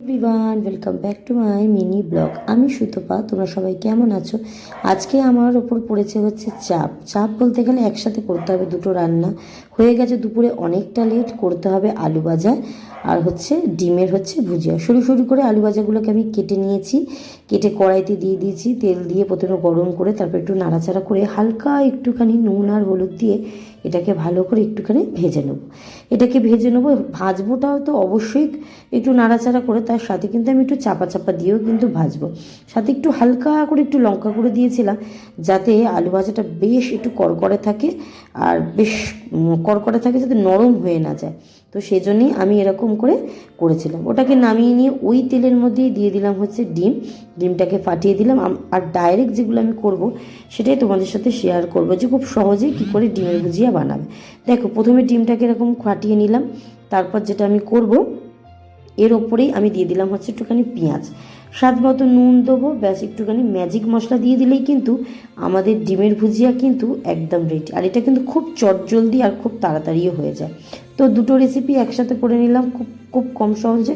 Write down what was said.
Everyone welcome back to my mini blog আমি সুতপা, তোমরা সবাই কেমন আছো? আজকে আমার ওপর পড়েছে হচ্ছে চাপ। চাপ বলতে গেলে একসাথে করতে হবে দুটো রান্না। হয়ে গেছে দুপুরে অনেকটা লেট করতে হবে আলু ভাজা আর হচ্ছে ডিমের হচ্ছে ভুজিয়া। সরু সরু করে আলু ভাজাগুলোকে আমি কেটে নিয়েছি। কেটে কড়াইতে দিয়ে দিয়েছি। তেল দিয়ে প্রথমে গরম করে তারপর একটু নাড়াচাড়া করে হালকা একটুখানি নুন আর হলুদ দিয়ে এটাকে ভালো করে একটুখানি ভেজে নেব। এটাকে ভেজে নেব ভাজবোটাও তো অবশ্যই একটু নাড়াচাড়া করে, তার সাথে কিন্তু আমি একটু চাপা চাপা দিয়েও কিন্তু ভাজবো। সাথে একটু হালকা করে একটু লঙ্কা করে দিয়েছিলাম, যাতে আলু ভাজাটা বেশ একটু কড়কড়ে থাকে, আর বেশ কড়কড়ে থাকে যাতে নরম হয়ে না যায়। তো সেই জন্যই আমি এরকম করে করেছিলাম। ওটাকে নামিয়ে নিয়ে ওই তেলের মধ্যেই দিয়ে দিলাম হচ্ছে ডিম। ডিমটাকে ফাটিয়ে দিলাম। আর ডাইরেক্ট যেগুলো আমি করব, সেটাই তোমাদের সাথে শেয়ার করব যে খুব সহজেই কী করে ডিমের ভুজিয়া বানাবে। দেখো, প্রথমে ডিমটাকে এরকম ফাটিয়ে নিলাম। তারপর যেটা আমি করব এর ওপরেই আমি দিয়ে দিলাম হচ্ছে একটুখানি পেঁয়াজ। স্বাদ মতো নুন দেবো, ব্যাস একটুখানি ম্যাজিক মশলা দিয়ে দিলেই কিন্তু আমাদের ডিমের ভুজিয়া কিন্তু একদম রেডি আর এটা কিন্তু খুব চটজলদি আর খুব তাড়াতাড়িও হয়ে যায়। তো দুটো রেসিপি একসাথে করে নিলাম, খুব খুব কম সহজে